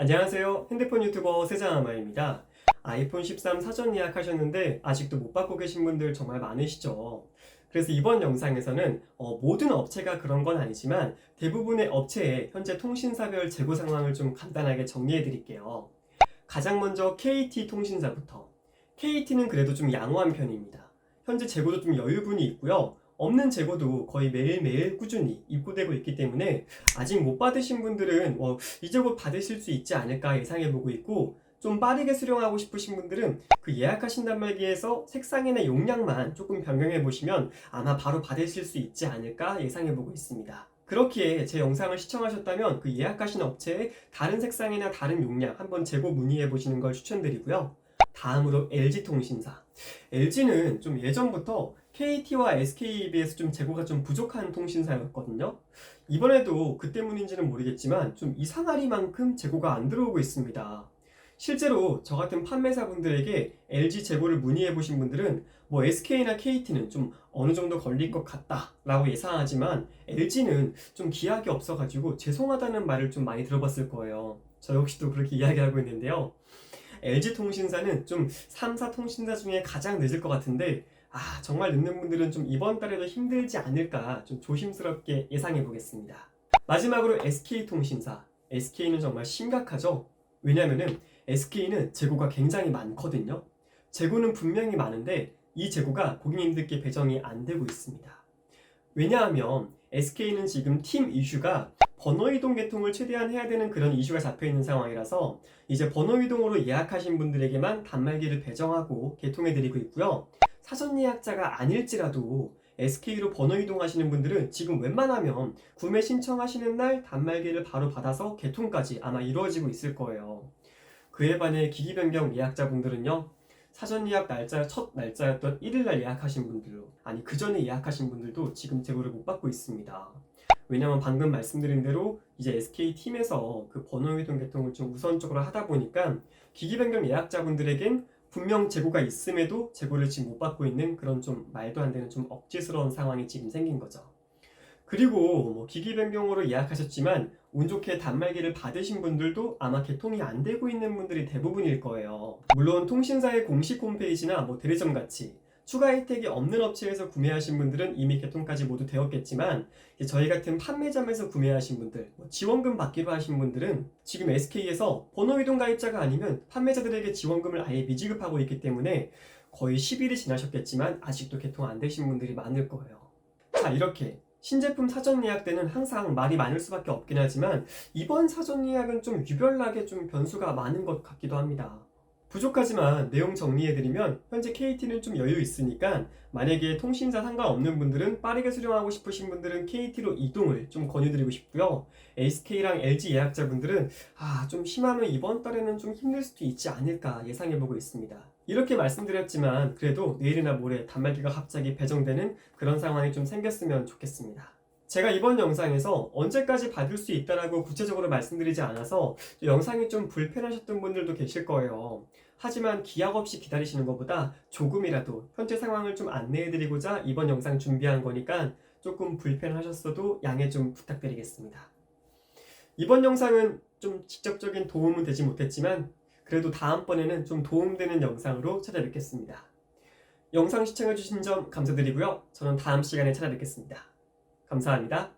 안녕하세요. 핸드폰 유튜버 세자아마입니다. 아이폰 13 사전 예약하셨는데 아직도 못 받고 계신 분들 정말 많으시죠? 그래서 이번 영상에서는 어, 모든 업체가 그런 건 아니지만 대부분의 업체의 현재 통신사별 재고 상황을 좀 간단하게 정리해 드릴게요. 가장 먼저 KT 통신사부터. KT는 그래도 좀 양호한 편입니다. 현재 재고도 좀 여유분이 있고요. 없는 재고도 거의 매일매일 꾸준히 입고되고 있기 때문에 아직 못 받으신 분들은 어, 이제 곧 받으실 수 있지 않을까 예상해 보고 있고 좀 빠르게 수령하고 싶으신 분들은 그 예약하신 단말기에서 색상이나 용량만 조금 변경해 보시면 아마 바로 받으실 수 있지 않을까 예상해 보고 있습니다. 그렇기에 제 영상을 시청하셨다면 그 예약하신 업체의 다른 색상이나 다른 용량 한번 재고 문의해 보시는 걸 추천드리고요. 다음으로 LG통신사. LG는 좀 예전부터 KT와 SK에 비해서 좀 재고가 좀 부족한 통신사였거든요. 이번에도 그 때문인지는 모르겠지만 좀 이상하리만큼 재고가 안 들어오고 있습니다. 실제로 저 같은 판매사분들에게 LG 재고를 문의해 보신 분들은 뭐 SK나 KT는 좀 어느 정도 걸릴 것 같다라고 예상하지만 LG는 좀 기약이 없어가지고 죄송하다는 말을 좀 많이 들어봤을 거예요. 저 역시도 그렇게 이야기하고 있는데요. LG 통신사는 좀 3사 통신사 중에 가장 늦을 것 같은데 아 정말 늦는 분들은 좀 이번 달에도 힘들지 않을까 좀 조심스럽게 예상해 보겠습니다. 마지막으로 SK 통신사. SK는 정말 심각하죠. 왜냐면은 SK는 재고가 굉장히 많거든요. 재고는 분명히 많은데 이 재고가 고객님들께 배정이 안 되고 있습니다. 왜냐하면 SK는 지금 팀 이슈가 번호 이동 개통을 최대한 해야 되는 그런 이슈가 잡혀 있는 상황이라서 이제 번호 이동으로 예약하신 분들에게만 단말기를 배정하고 개통해 드리고 있고요. 사전 예약자가 아닐지라도 SK로 번호 이동하시는 분들은 지금 웬만하면 구매 신청하시는 날 단말기를 바로 받아서 개통까지 아마 이루어지고 있을 거예요. 그에 반해 기기 변경 예약자분들은요. 사전 예약 날짜 첫 날짜였던 1일 날 예약하신 분들로 아니 그 전에 예약하신 분들도 지금 재고를 못 받고 있습니다. 왜냐면 방금 말씀드린 대로 이제 SK 팀에서 그 번호 이동 개통을 좀 우선적으로 하다 보니까 기기 변경 예약자분들에겐 분명 재고가 있음에도 재고를 지금 못 받고 있는 그런 좀 말도 안 되는 좀 억지스러운 상황이 지금 생긴 거죠. 그리고 뭐 기기 변경으로 예약하셨지만 운 좋게 단말기를 받으신 분들도 아마 개통이 안 되고 있는 분들이 대부분일 거예요. 물론 통신사의 공식 홈페이지나 뭐 대리점 같이 추가 혜택이 없는 업체에서 구매하신 분들은 이미 개통까지 모두 되었겠지만 저희 같은 판매점에서 구매하신 분들, 뭐 지원금 받기로 하신 분들은 지금 SK에서 번호 이동 가입자가 아니면 판매자들에게 지원금을 아예 미지급하고 있기 때문에 거의 10일이 지나셨겠지만 아직도 개통 안 되신 분들이 많을 거예요. 자 이렇게 신제품 사전 예약 때는 항상 말이 많을 수밖에 없긴 하지만 이번 사전 예약은 좀 유별나게 좀 변수가 많은 것 같기도 합니다. 부족하지만 내용 정리해드리면 현재 KT는 좀 여유 있으니까 만약에 통신사 상관없는 분들은 빠르게 수령하고 싶으신 분들은 KT로 이동을 좀 권유드리고 싶고요. SK랑 LG 예약자분들은 아 좀 심하면 이번 달에는 좀 힘들 수도 있지 않을까 예상해보고 있습니다. 이렇게 말씀드렸지만 그래도 내일이나 모레 단말기가 갑자기 배정되는 그런 상황이 좀 생겼으면 좋겠습니다. 제가 이번 영상에서 언제까지 받을 수 있다라고 구체적으로 말씀드리지 않아서 영상이 좀 불편하셨던 분들도 계실 거예요. 하지만 기약 없이 기다리시는 것보다 조금이라도 현재 상황을 좀 안내해드리고자 이번 영상 준비한 거니까 조금 불편하셨어도 양해 좀 부탁드리겠습니다. 이번 영상은 좀 직접적인 도움은 되지 못했지만 그래도 다음번에는 좀 도움되는 영상으로 찾아뵙겠습니다. 영상 시청해주신 점 감사드리고요. 저는 다음 시간에 찾아뵙겠습니다. 감사합니다.